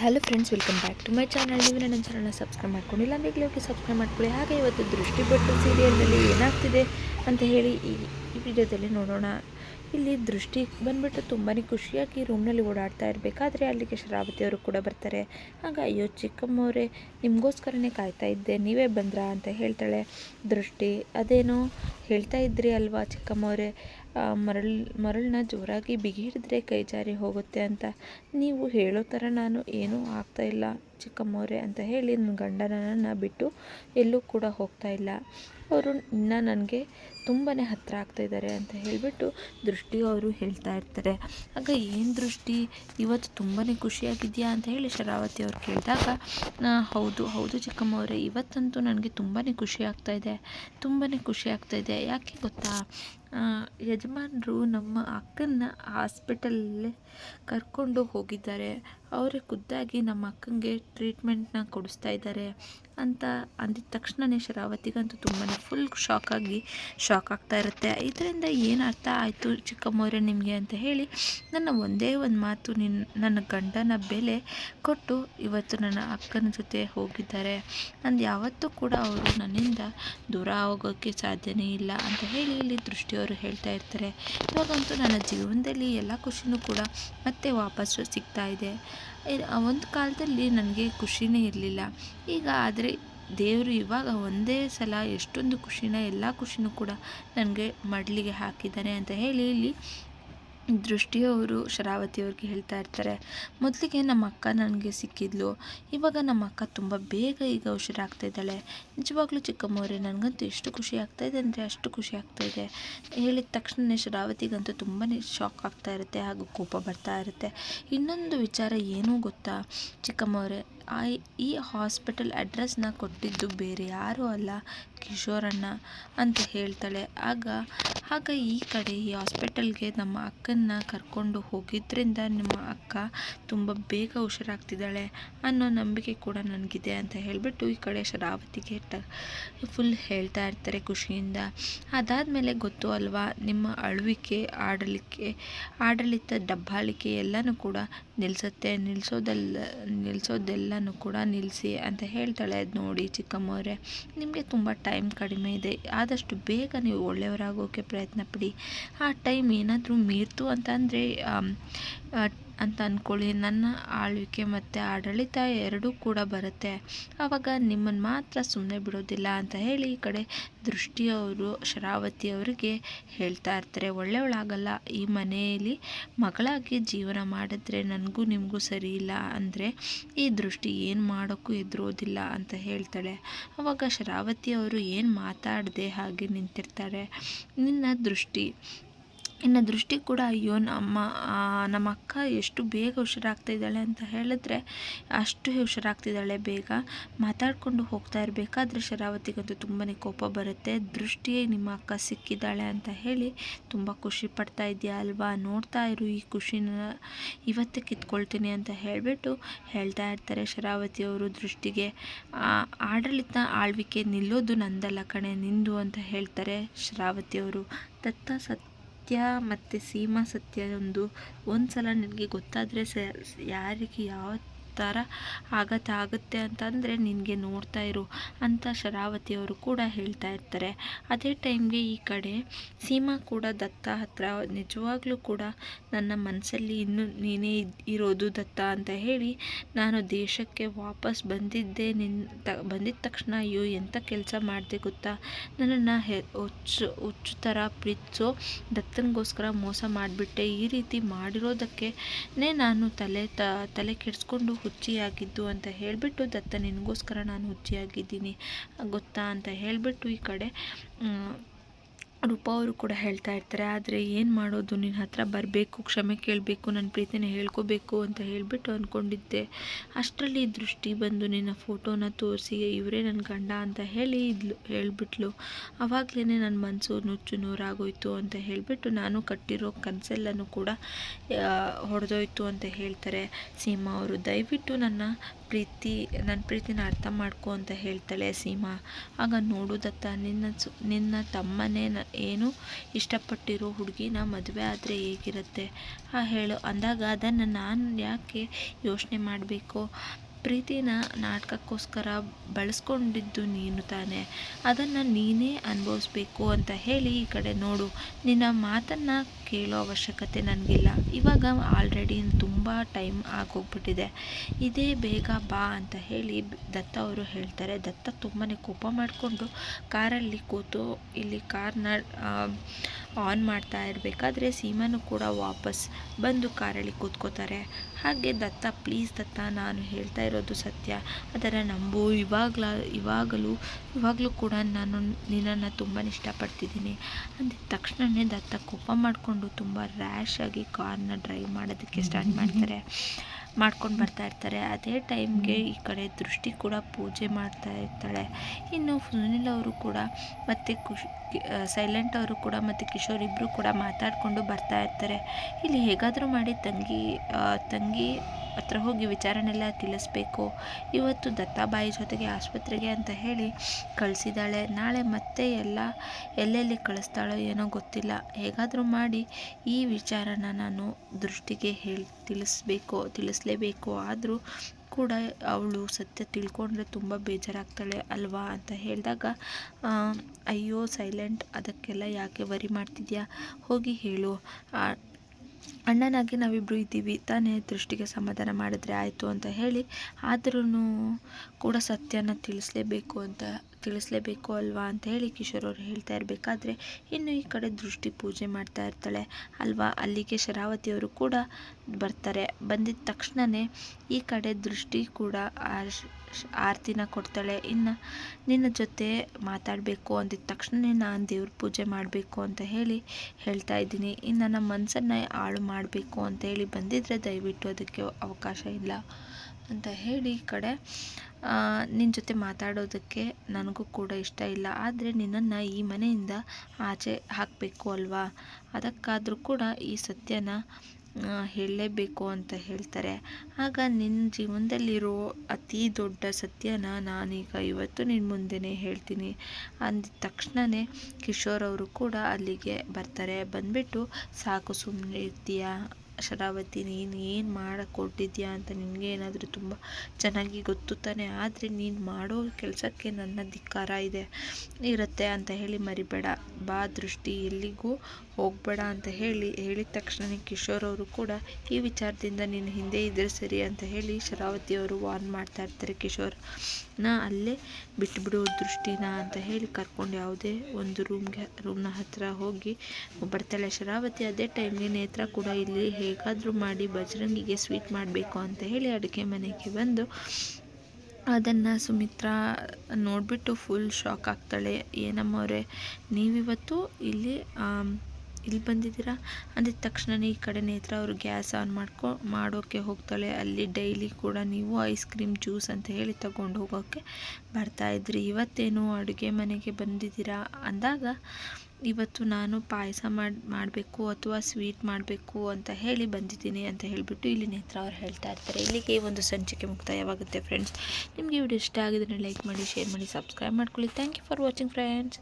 Hello friends welcome back to my channel ನೀವು ನನ್ನ ಚಾನಲ್ನ ಸಬ್ಸ್ಕ್ರೈಬ್ ಮಾಡ್ಕೊಂಡಿಲ್ಲ ಅಂದರೆ ಹೋಗಿ ಸಬ್ಸ್ಕ್ರೈಬ್ ಮಾಡ್ಕೊಳ್ಳಿ. ಹಾಗೆ ಇವತ್ತು ದೃಷ್ಟಿ ಭಟ್ರು ಸೀರಿಯಲ್ನಲ್ಲಿ ಏನಾಗ್ತಿದೆ ಅಂತ ಹೇಳಿ ಈ ಈ ವಿಡಿಯೋದಲ್ಲಿ ನೋಡೋಣ. ಇಲ್ಲಿ ದೃಷ್ಟಿ ಬಂದ್ಬಿಟ್ಟು ತುಂಬಾ ಖುಷಿಯಾಗಿ ರೂಮ್ನಲ್ಲಿ ಓಡಾಡ್ತಾ ಇರಬೇಕಾದ್ರೆ ಅಲ್ಲಿಗೆ ಶರಾವತಿ ಅವರು ಕೂಡ ಬರ್ತಾರೆ. ಆಗ ಅಯ್ಯೋ ಚಿಕ್ಕಮ್ಮವರೇ, ನಿಮಗೋಸ್ಕರನೇ ಕಾಯ್ತಾ ಇದ್ದೆ, ನೀವೇ ಬಂದ್ರಾ ಅಂತ ಹೇಳ್ತಾಳೆ ದೃಷ್ಟಿ. ಅದೇನೋ ಹೇಳ್ತಾ ಇದ್ರಿ ಅಲ್ವಾ ಚಿಕ್ಕಮ್ಮವರೇ? ಮರಳು, ಮರಳನ್ನ ಜೋರಾಗಿ ಬಿಗಿ ಹಿಡಿದ್ರೆ ಕೈ ಜಾರಿ ಹೋಗುತ್ತೆ ಅಂತ ನೀವು ಹೇಳೋ ಥರ ನಾನು ಏನೂ ಆಗ್ತಾಯಿಲ್ಲ ಚಿಕ್ಕಮ್ಮವರೇ ಅಂತ ಹೇಳಿ ನನ್ನ ಗಂಡನನ್ನು ಬಿಟ್ಟು ಎಲ್ಲೂ ಕೂಡ ಹೋಗ್ತಾ ಇಲ್ಲ. ಅವರು ಇನ್ನು ನನಗೆ ತುಂಬಾ ಹತ್ತಿರ ಆಗ್ತಾಯಿದ್ದಾರೆ ಅಂತ ಹೇಳಿಬಿಟ್ಟು ದೃಷ್ಟಿ ಅವರು ಹೇಳ್ತಾ ಇರ್ತಾರೆ. ಆಗ ಏನು ದೃಷ್ಟಿ? ಇವತ್ತು ತುಂಬಾ ಖುಷಿಯಾಗಿದೆಯಾ ಅಂತ ಹೇಳಿ ಶರಾವತಿ ಅವ್ರು ಕೇಳಿದಾಗ ಹೌದು ಹೌದು ಚಿಕ್ಕಮ್ಮವರೇ, ಇವತ್ತಂತೂ ನನಗೆ ತುಂಬಾ ಖುಷಿ ಆಗ್ತಾಯಿದೆ ತುಂಬಾ ಖುಷಿ ಆಗ್ತಾಯಿದೆ ಯಾಕೆ ಗೊತ್ತಾ? ಯಜಮಾನರು ನಮ್ಮ ಅಕ್ಕನ ಹಾಸ್ಪಿಟಲಲ್ಲೇ ಕರ್ಕೊಂಡು ಹೋಗಿದ್ದಾರೆ. ಅವರೇ ಖುದ್ದಾಗಿ ನಮ್ಮ ಅಕ್ಕನಿಗೆ ಟ್ರೀಟ್ಮೆಂಟನ್ನ ಕೊಡಿಸ್ತಾ ಇದ್ದಾರೆ. ಅಂತ ಅಂದಿದ ತಕ್ಷಣವೇ ಶರಾವತಿಗಂತೂ ತುಂಬಾ ಫುಲ್ ಶಾಕಾಗಿ ಶಾಕ್ ಆಗ್ತಾ ಇರುತ್ತೆ. ಇದರಿಂದ ಏನು ಅರ್ಥ ಆಯಿತು ಚಿಕ್ಕಮ್ಮವರೇ ನಿಮಗೆ ಅಂತ ಹೇಳಿ ನನ್ನ ಒಂದೇ ಒಂದು ಮಾತು ನಿನ್ನ ನನ್ನ ಗಂಡನ ಬೆಲೆ ಕೊಟ್ಟು ಇವತ್ತು ನನ್ನ ಅಕ್ಕನ ಜೊತೆ ಹೋಗಿದ್ದಾರೆ. ನಂದು ಯಾವತ್ತೂ ಕೂಡ ಅವರು ನನ್ನಿಂದ ದೂರ ಹೋಗೋಕ್ಕೆ ಸಾಧ್ಯನೇ ಇಲ್ಲ ಅಂತ ಹೇಳಿ ಇಲ್ಲಿ ದೃಷ್ಟಿಯವರು ಹೇಳ್ತಾ ಇರ್ತಾರೆ. ಇವಾಗಂತೂ ನನ್ನ ಜೀವನದಲ್ಲಿ ಎಲ್ಲ ಖುಷಿನೂ ಕೂಡ ಮತ್ತೆ ವಾಪಸ್ಸು ಸಿಗ್ತಾ ಇದೆ. ಒಂದು ಕಾಲದಲ್ಲಿ ನನಗೆ ಖುಷಿನೇ ಇರಲಿಲ್ಲ. ಈಗ ಆದರೆ ದೇವರು ಇವಾಗ ಒಂದೇ ಸಲ ಎಷ್ಟೊಂದು ಖುಷಿನ, ಎಲ್ಲ ಖುಷಿನೂ ಕೂಡ ನನಗೆ ಮಡಲಿಗೆ ಹಾಕಿದ್ದಾನೆ ಅಂತ ಹೇಳಿ ಇಲ್ಲಿ ದೃಷ್ಟಿಯವರು ಶರಾವತಿ ಅವ್ರಿಗೆ ಹೇಳ್ತಾ ಇರ್ತಾರೆ, ಮೊದಲಿಗೆ ನಮ್ಮ ಅಕ್ಕ ನನಗೆ ಸಿಕ್ಕಿದ್ಲು, ಇವಾಗ ನಮ್ಮ ಅಕ್ಕ ತುಂಬ ಬೇಗ ಈಗ ಹುಷಾರಾಗ್ತಾ ಇದ್ದಾಳೆ. ನಿಜವಾಗ್ಲೂ ಚಿಕ್ಕಮ್ಮವರೇ, ನನಗಂತೂ ಎಷ್ಟು ಖುಷಿ ಆಗ್ತಾ ಇದೆ ಅಂದರೆ ಅಷ್ಟು ಖುಷಿ ಆಗ್ತಾ ಇದೆ. ಹೇಳಿದ ತಕ್ಷಣ ಶರಾವತಿಗಂತೂ ತುಂಬಾ ಶಾಕ್ ಆಗ್ತಾ ಇರುತ್ತೆ ಹಾಗೂ ಕೋಪ ಬರ್ತಾ ಇರುತ್ತೆ. ಇನ್ನೊಂದು ವಿಚಾರ ಏನೂ ಗೊತ್ತಾ ಚಿಕ್ಕಮ್ಮವರೇ? ಈ ಹಾಸ್ಪಿಟಲ್ ಅಡ್ರೆಸ್ನ ಕೊಟ್ಟಿದ್ದು ಬೇರೆ ಯಾರೂ ಅಲ್ಲ, ಕಿಶೋರಣ್ಣ ಅಂತ ಹೇಳ್ತಾಳೆ. ಆಗ ಆಗ ಈ ಕಡೆ ಈ ಹಾಸ್ಪಿಟಲ್ಗೆ ನಮ್ಮ ಅಕ್ಕನ್ನ ಕರ್ಕೊಂಡು ಹೋಗಿದ್ದರಿಂದ ನಿಮ್ಮ ಅಕ್ಕ ತುಂಬ ಬೇಗ ಹುಷಾರಾಗ್ತಿದ್ದಾಳೆ ಅನ್ನೋ ನಂಬಿಕೆ ಕೂಡ ನನಗಿದೆ ಅಂತ ಹೇಳಿಬಿಟ್ಟು ಈ ಕಡೆ ಶರಾವತಿಗೆ ಟ, ಫುಲ್ ಹೇಳ್ತಾ ಇರ್ತಾರೆ ಖುಷಿಯಿಂದ. ಅದಾದಮೇಲೆ ಗೊತ್ತು ಅಲ್ವಾ, ನಿಮ್ಮ ಅಳುವಿಕೆ, ಆಡಲಿಕ್ಕೆ, ಆಡಳಿತ ಡಬ್ಬಾಳಿಕೆ ಎಲ್ಲನೂ ಕೂಡ ನಿಲ್ಲಿಸುತ್ತೆ ನಿಲ್ಲಿಸೋದೆಲ್ಲ ನಿಲ್ಲಿಸೋದೆಲ್ಲನೂ ಕೂಡ ನಿಲ್ಲಿಸಿ ಅಂತ ಹೇಳ್ತಾಳೆ ಅದು ನೋಡಿ ಚಿಕ್ಕಮ್ಮವ್ರೆ. ನಿಮಗೆ ತುಂಬ ಟೈಮ್ ಕಡಿಮೆ ಇದೆ. ಆದಷ್ಟು ಬೇಗ ನೀವು ಒಳ್ಳೆಯವರಾಗೋಕ್ಕೆ ಪ್ರಯತ್ನ ಪಡಿ. ಆ ಟೈಮ್ ಏನಾದರೂ ಮೀರ್ತು ಅಂತಂದರೆ ಅಂತ ಅಂದ್ಕೊಳ್ಳಿ ನನ್ನ ಆಳ್ವಿಕೆ ಮತ್ತು ಆಡಳಿತ ಎರಡೂ ಕೂಡ ಬರುತ್ತೆ. ಆವಾಗ ನಿಮ್ಮನ್ನು ಮಾತ್ರ ಸುಮ್ಮನೆ ಬಿಡೋದಿಲ್ಲ ಅಂತ ಹೇಳಿ ಈ ಕಡೆ ದೃಷ್ಟಿಯವರು, ಶರಾವತಿ ಅವರಿಗೆ ಹೇಳ್ತಾ ಇರ್ತಾರೆ. ಒಳ್ಳೆಯವಳಾಗಲ್ಲ. ಈ ಮನೆಯಲ್ಲಿ ಮಗಳಾಗಿ ಜೀವನ ಮಾಡಿದ್ರೆ ನನಗೂ ನಿಮಗೂ ಸರಿ ಇಲ್ಲ ಅಂದರೆ ಈ ದೃಷ್ಟಿ ಏನು ಮಾಡೋಕ್ಕೂ ಎದುರೋದಿಲ್ಲ ಅಂತ ಹೇಳ್ತಾಳೆ. ಅವಾಗ ಶರಾವತಿ ಅವರು ಏನು ಮಾತಾಡದೆ ಹಾಗೆ ನಿಂತಿರ್ತಾರೆ. ನಿನ್ನ ದೃಷ್ಟಿ. ಇನ್ನು ದೃಷ್ಟಿ ಕೂಡ ಅಯ್ಯೋ, ನಮ್ಮ ನಮ್ಮ ಅಕ್ಕ ಎಷ್ಟು ಬೇಗ ಹುಷಾರಾಗ್ತಾ ಇದ್ದಾಳೆ ಅಂತ ಹೇಳಿದ್ರೆ ಅಷ್ಟು ಹುಷಾರಾಗ್ತಿದ್ದಾಳೆ ಬೇಗ. ಮಾತಾಡಿಕೊಂಡು ಹೋಗ್ತಾ ಇರಬೇಕಾದ್ರೆ ಶರಾವತಿಗಂತೂ ತುಂಬಾ ಕೋಪ ಬರುತ್ತೆ. ದೃಷ್ಟಿಯೇ ನಿಮ್ಮ ಅಕ್ಕ ಸಿಕ್ಕಿದ್ದಾಳೆ ಅಂತ ಹೇಳಿ ತುಂಬ ಖುಷಿ ಪಡ್ತಾ ಇದೆಯಾ ಅಲ್ವಾ? ನೋಡ್ತಾ ಇರು, ಈ ಖುಷಿನ ಇವತ್ತೇ ಕಿತ್ಕೊಳ್ತೀನಿ ಅಂತ ಹೇಳಿಬಿಟ್ಟು ಹೇಳ್ತಾ ಇರ್ತಾರೆ ಶರಾವತಿಯವರು ದೃಷ್ಟಿಗೆ. ಆಡಳಿತ ಆಳ್ವಿಕೆ ನಿಲ್ಲೋದು ನಂದಲ್ಲ ಕಣೆ, ನಿಂದು ಅಂತ ಹೇಳ್ತಾರೆ ಶರಾವತಿಯವರು ತತ್ತ ಸತ್ ಸತ್ಯ ಮತ್ತು ಸೀಮಾ ಸತ್ಯ ಒಂದು ಒಂದು ಸಲ ನಿನಗೆ ಗೊತ್ತಾದರೆ ಸ ಯಾರಿಗೆ ಯಾವ ಥರ ಆಗತ್ತೆ, ಆಗುತ್ತೆ ಅಂತಂದರೆ ನಿನಗೆ ನೋಡ್ತಾ ಇರು ಅಂತ ಶರಾವತಿಯವರು ಕೂಡ ಹೇಳ್ತಾ ಇರ್ತಾರೆ. ಅದೇ ಟೈಮ್ಗೆ ಈ ಕಡೆ ಸೀಮಾ ಕೂಡ ದತ್ತ ಹತ್ರ, ನಿಜವಾಗ್ಲೂ ಕೂಡ ನನ್ನ ಮನಸ್ಸಲ್ಲಿ ಇನ್ನೂ ನೀನೇ ಇರೋದು ದತ್ತ ಅಂತ ಹೇಳಿ ನಾನು ದೇಶಕ್ಕೆ ವಾಪಸ್ ಬಂದಿದ್ದೆ ನಿನ್ನ ತ ಬಂದಿದ್ದ ತಕ್ಷಣ ಅಯ್ಯೋ ಎಂಥ ಕೆಲಸ ಮಾಡಿದೆ ಗೊತ್ತಾ? ನನ್ನನ್ನು ಹೆ ಹುಚ್ಚು ಹುಚ್ಚು ಥರ ಪ್ರೀತಿಸೋ ದತ್ತನಿಗೋಸ್ಕರ ಮೋಸ ಮಾಡಿಬಿಟ್ಟೆ, ಈ ರೀತಿ ಮಾಡಿರೋದಕ್ಕೆ ನಾನು ತಲೆ ತಲೆ ಕೆಡಿಸ್ಕೊಂಡು ಹುಚ್ಚಿಯಾಗಿದ್ದು ಅಂತ ಹೇಳಿಬಿಟ್ಟು ದತ್ತ ನಿನಗೋಸ್ಕರ ನಾನು ಹುಚ್ಚಿಯಾಗಿದ್ದೀನಿ ಗೊತ್ತಾ ಅಂತ ಹೇಳಿಬಿಟ್ಟು ಈ ಕಡೆ ರೂಪ ಅವರು ಕೂಡ ಹೇಳ್ತಾ ಇರ್ತಾರೆ, ಆದರೆ ಏನು ಮಾಡೋದು? ನಿನ್ನ ಹತ್ರ ಬರಬೇಕು, ಕ್ಷಮೆ ಕೇಳಬೇಕು ನನ್ನ ಪ್ರೀತಿನ ಹೇಳ್ಕೋಬೇಕು ಅಂತ ಹೇಳಿಬಿಟ್ಟು ಅಂದ್ಕೊಂಡಿದ್ದೆ ಅಷ್ಟರಲ್ಲಿ ದೃಷ್ಟಿ ಬಂದು ನಿನ್ನ ಫೋಟೋನ ತೋರಿಸಿ, ಇವರೇ ನನ್ನ ಗಂಡ ಅಂತ ಹೇಳಿ ಇದ್ಲು, ಹೇಳಿಬಿಟ್ಲು. ಆವಾಗಲೇ ನನ್ನ ಮನಸ್ಸು ನುಚ್ಚು ನೂರಾಗೋಯಿತು ಅಂತ ಹೇಳಿಬಿಟ್ಟು ನಾನು ಕಟ್ಟಿರೋ ಕನಸೆಲ್ಲನೂ ಕೂಡ ಹೊಡೆದೋಯ್ತು ಅಂತ ಹೇಳ್ತಾರೆ. ಸೀಮಾ ಅವರು, ದಯವಿಟ್ಟು ನನ್ನ ಪ್ರೀತಿ ನನ್ನ ಪ್ರೀತಿನ ಅರ್ಥ ಮಾಡ್ಕೊ ಅಂತ ಹೇಳ್ತಾಳೆ ಸೀಮಾ. ಆಗ ನೋಡೋದತ್ತ ನಿನ್ನ ಸು, ನಿನ್ನ ತಮ್ಮನೇ ನ- ಏನು ಇಷ್ಟಪಟ್ಟಿರೋ ಹುಡುಗಿನ ಮದುವೆ ಆದರೆ ಹೇಗಿರುತ್ತೆ? ಆ ಹೇಳು. ಅಂದಾಗ ಅದನ್ನು ನಾನು ಯಾಕೆ ಯೋಚನೆ ಮಾಡಬೇಕು? ಪ್ರೀತಿನ ನಾಟಕಕ್ಕೋಸ್ಕರ ಬಳಸ್ಕೊಂಡಿದ್ದು ನೀನು ತಾನೆ. ಅದನ್ನು ನೀನೇ ಅನುಭವಿಸ್ಬೇಕು ಅಂತ ಹೇಳಿ ಈ ಕಡೆ ನೋಡು. ನಿನ್ನ ಮಾತನ್ನು ಕೇಳೋ ಅವಶ್ಯಕತೆ ನನಗಿಲ್ಲ. ಇವಾಗ ಆಲ್ರೆಡಿ ತುಂಬ ಟೈಮ್ ಆಗೋಗ್ಬಿಟ್ಟಿದೆ. ಇದೇ ಬೇಗ ಬಾ ಅಂತ ಹೇಳಿ ದತ್ತ ಅವರು ಹೇಳ್ತಾರೆ. ದತ್ತ ತುಂಬಾ ಕೋಪ ಮಾಡಿಕೊಂಡು ಕಾರಲ್ಲಿ ಕೂತು ಇಲ್ಲಿ ಕಾರ್ನ ಆನ್ ಮಾಡ್ತಾ ಇರಬೇಕಾದ್ರೆ ಸೀಮಾನು ಕೂಡ ವಾಪಸ್ ಬಂದು ಕಾರಲ್ಲಿ ಕೂತ್ಕೋತಾರೆ. ಹಾಗೆ ದತ್ತ ಪ್ಲೀಸ್ ದತ್ತ, ನಾನು ಹೇಳ್ತಾ ಇರೋದು ಸತ್ಯ. ಅದರ ನಂಬು ಇವಾಗಲ, ಇವಾಗಲೂ ಇವಾಗಲೂ ಕೂಡ ನಾನು ನಿನ್ನನ್ನು ತುಂಬ ಇಷ್ಟಪಡ್ತಿದ್ದೀನಿ. ಅಂದಿದ ತಕ್ಷಣವೇ ದತ್ತ ಕೋಪ ಮಾಡಿಕೊಂಡು ತುಂಬ ರ್ಯಾಶ್ ಆಗಿ ಕಾರ್ನ ಡ್ರೈವ್ ಮಾಡೋದಕ್ಕೆ ಸ್ಟಾರ್ಟ್ ಮಾಡ್ತಾರೆ. ಮಾಡ್ಕೊಂಡು ಬರ್ತಾ ಇರ್ತಾರೆ. ಅದೇ ಟೈಮ್ಗೆ ಈ ಕಡೆ ದೃಷ್ಟಿ ಕೂಡ ಪೂಜೆ ಮಾಡ್ತಾ ಇರ್ತಾಳೆ. ಇನ್ನು ಸುನಿಲ್ ಅವರು ಕೂಡ ಮತ್ತು ಖುಷ್ ಸೈಲೆಂಟ್ ಅವರು ಕೂಡ ಮತ್ತು ಕಿಶೋರ್ ಇಬ್ಬರು ಕೂಡ ಮಾತಾಡಿಕೊಂಡು ಬರ್ತಾ ಇರ್ತಾರೆ. ಇಲ್ಲಿ ಹೇಗಾದರೂ ಮಾಡಿ ತಂಗಿ ತಂಗಿ ಹತ್ರ ಹೋಗಿ ವಿಚಾರನೆಲ್ಲ ತಿಳಿಸ್ಬೇಕು. ಇವತ್ತು ದತ್ತಾಬಾಯಿ ಜೊತೆಗೆ ಆಸ್ಪತ್ರೆಗೆ ಅಂತ ಹೇಳಿ ಕಳಿಸಿದ್ದಾಳೆ. ನಾಳೆ ಮತ್ತೆ ಎಲ್ಲ ಎಲ್ಲೆಲ್ಲಿ ಕಳಿಸ್ತಾಳೋ ಏನೋ ಗೊತ್ತಿಲ್ಲ. ಹೇಗಾದರೂ ಮಾಡಿ ಈ ವಿಚಾರನ ನಾನು ದೃಷ್ಟಿಗೆ ಹೇಳಿ ತಿಳಿಸ್ಬೇಕು, ತಿಳಿಸ್ಲೇಬೇಕು. ಆದರೂ ಕೂಡ ಅವಳು ಸತ್ಯ ತಿಳ್ಕೊಂಡ್ರೆ ತುಂಬ ಬೇಜಾರಾಗ್ತಾಳೆ ಅಲ್ವಾ ಅಂತ ಹೇಳಿದಾಗ ಅಯ್ಯೋ, ಸೈಲೆಂಟ್ ಅದಕ್ಕೆಲ್ಲ ಯಾಕೆ ವರಿ ಮಾಡ್ತಿದ್ಯಾ? ಹೋಗಿ ಹೇಳು. ಅಣ್ಣನಾಗಿ ನಾವಿಬ್ಬರು ಇದ್ದೀವಿ. ತಾನೇ ದೃಷ್ಟಿಗೆ ಸಮಾಧಾನ ಮಾಡಿದ್ರೆ ಆಯಿತು ಅಂತ ಹೇಳಿ ಆದ್ರೂ ಕೂಡ ಸತ್ಯನ ತಿಳಿಸ್ಲೇಬೇಕು ಅಂತ ತಿಳಿಸ್ಲೇಬೇಕು ಅಲ್ವಾ ಅಂತ ಹೇಳಿ ಕಿಶೋರ್ ಅವ್ರು ಹೇಳ್ತಾ ಇರಬೇಕಾದ್ರೆ ಇನ್ನು ಈ ಕಡೆ ದೃಷ್ಟಿ ಪೂಜೆ ಮಾಡ್ತಾ ಇರ್ತಾಳೆ ಅಲ್ವಾ? ಅಲ್ಲಿಗೆ ಶರಾವತಿಯವರು ಕೂಡ ಬರ್ತಾರೆ. ಬಂದಿದ್ದ ತಕ್ಷಣವೇ ಈ ಕಡೆ ದೃಷ್ಟಿ ಕೂಡ ಆರತಿನ ಕೊಡ್ತಾಳೆ. ಇನ್ನು ನಿನ್ನ ಜೊತೆ ಮಾತಾಡಬೇಕು ಅಂದಿದ್ದ ತಕ್ಷಣವೇ ನಾನು ದೇವ್ರ ಪೂಜೆ ಮಾಡಬೇಕು ಅಂತ ಹೇಳಿ ಹೇಳ್ತಾ ಇದ್ದೀನಿ. ಇನ್ನು ನಮ್ಮ ಮನಸ್ಸನ್ನು ಹಾಳು ಮಾಡಬೇಕು ಅಂತ ಹೇಳಿ ಬಂದಿದ್ದರೆ ದಯವಿಟ್ಟು ಅದಕ್ಕೆ ಅವಕಾಶ ಇಲ್ಲ. ಅಂತ ಹೇಳಿ ಈ ಕಡೆ ನಿನ್ನ ಜೊತೆ ಮಾತಾಡೋದಕ್ಕೆ ನನಗೂ ಕೂಡ ಇಷ್ಟ ಇಲ್ಲ. ಆದರೆ ನಿನ್ನನ್ನು ಈ ಮನೆಯಿಂದ ಆಚೆ ಹಾಕಬೇಕು ಅಲ್ವಾ? ಅದಕ್ಕಾದರೂ ಕೂಡ ಈ ಸತ್ಯನ ಹೇಳಲೇಬೇಕು ಅಂತ ಹೇಳ್ತಾರೆ. ಆಗ ನಿನ್ನ ಜೀವನದಲ್ಲಿರೋ ಅತಿ ದೊಡ್ಡ ಸತ್ಯನ ನಾನೀಗ ಇವತ್ತು ನಿನ್ನ ಮುಂದೆನೇ ಹೇಳ್ತೀನಿ. ಅಂದ ತಕ್ಷಣವೇ ಕಿಶೋರ್ ಅವರು ಕೂಡ ಅಲ್ಲಿಗೆ ಬರ್ತಾರೆ. ಬಂದ್ಬಿಟ್ಟು ಸಾಕು ಸುಮ್ಮನೆ ಇರ್ತೀಯಾ? ಶರಾವತಿ, ನೀನು ಏನು ಮಾಡಿಕೊಟ್ಟಿದ್ಯಾ ಅಂತ ನಿನಗೆ ಏನಾದರೂ ತುಂಬ ಚೆನ್ನಾಗಿ ಗೊತ್ತು ತಾನೆ. ಆದರೆ ನೀನು ಮಾಡೋ ಕೆಲಸಕ್ಕೆ ನನ್ನ ಧಿಕ್ಕಾರ ಇದೆ, ಇರುತ್ತೆ ಅಂತ ಹೇಳಿ ಮರಿಬೇಡ. ಬಾ ದೃಷ್ಟಿ, ಎಲ್ಲಿಗೂ ಹೋಗಬೇಡ ಅಂತ ಹೇಳಿ, ಹೇಳಿದ ತಕ್ಷಣ ಕಿಶೋರ್ ಅವರು ಕೂಡ ಈ ವಿಚಾರದಿಂದ ನೀನು ಹಿಂದೆ ಇದ್ದರೆ ಸರಿ ಅಂತ ಹೇಳಿ ಶರಾವತಿ ಅವರು ವಾರ್ನ್ ಮಾಡ್ತಾ ಇರ್ತಾರೆ ಕಿಶೋರ್. ನಾ ಅಲ್ಲೇ ಬಿಟ್ಬಿಡು ದೃಷ್ಟಿನ ಅಂತ ಹೇಳಿ ಕರ್ಕೊಂಡು ಯಾವುದೇ ಒಂದು ರೂಮ್ಗೆ, ರೂಮ್ನ ಹತ್ತಿರ ಹೋಗಿ ಬರ್ತಾಳೆ ಶರಾವತಿ ಅದೇ ಟೈಮ್ಗೆ ನೇತ್ರ ಕೂಡ ಇಲ್ಲಿ ಹೇಗಾದರೂ ಮಾಡಿ ಬಜರಂಗಿಗೆ ಸ್ವೀಟ್ ಮಾಡಬೇಕು ಅಂತ ಹೇಳಿ ಅಡುಗೆ ಮನೆಗೆ ಬಂದು ಅದನ್ನು ಸುಮಿತ್ರಾ ನೋಡಿಬಿಟ್ಟು ಫುಲ್ ಶಾಕ್ ಆಗ್ತಾಳೆ. ಏನಮ್ಮವ್ರೆ, ನೀವಿವತ್ತು ಇಲ್ಲಿ ಇಲ್ಲಿ ಬಂದಿದ್ದೀರಾ? ಅಂದಿದ ತಕ್ಷಣನೇ ಈ ಕಡೆ ನೇತ್ರ ಅವರು ಗ್ಯಾಸ್ ಆನ್ ಮಾಡ್ಕೊ ಮಾಡೋಕ್ಕೆ ಹೋಗ್ತಾಳೆ. ಅಲ್ಲಿ ಡೈಲಿ ಕೂಡ ನೀವು ಐಸ್ ಕ್ರೀಮ್ ಜ್ಯೂಸ್ ಅಂತ ಹೇಳಿ ತಗೊಂಡು ಹೋಗೋಕ್ಕೆ ಬರ್ತಾಯಿದ್ರಿ ಇವತ್ತೇನು ಅಡುಗೆ ಮನೆಗೆ ಬಂದಿದ್ದೀರಾ? ಅಂದಾಗ, ಇವತ್ತು ನಾನು ಪಾಯಸ ಮಾಡಿ, ಮಾಡಬೇಕು ಅಥವಾ ಸ್ವೀಟ್ ಮಾಡಬೇಕು ಅಂತ ಹೇಳಿ ಬಂದಿದ್ದೀನಿ ಅಂತ ಹೇಳಿಬಿಟ್ಟು ಇಲ್ಲಿ ನೇತ್ರ ಅವ್ರು ಹೇಳ್ತಾ ಇರ್ತಾರೆ. ಇಲ್ಲಿಗೆ ಒಂದು ಸಂಚಿಕೆ ಮುಕ್ತಾಯವಾಗುತ್ತೆ, ಫ್ರೆಂಡ್ಸ್. ನಿಮಗೆ ವಿಡಿಯೋ ಇಷ್ಟ ಆಗಿದ್ರೆ ಲೈಕ್ ಮಾಡಿ, ಶೇರ್ ಮಾಡಿ, ಸಬ್ಸ್ಕ್ರೈಬ್ ಮಾಡ್ಕೊಳ್ಳಿ. Thank you for watching, friends.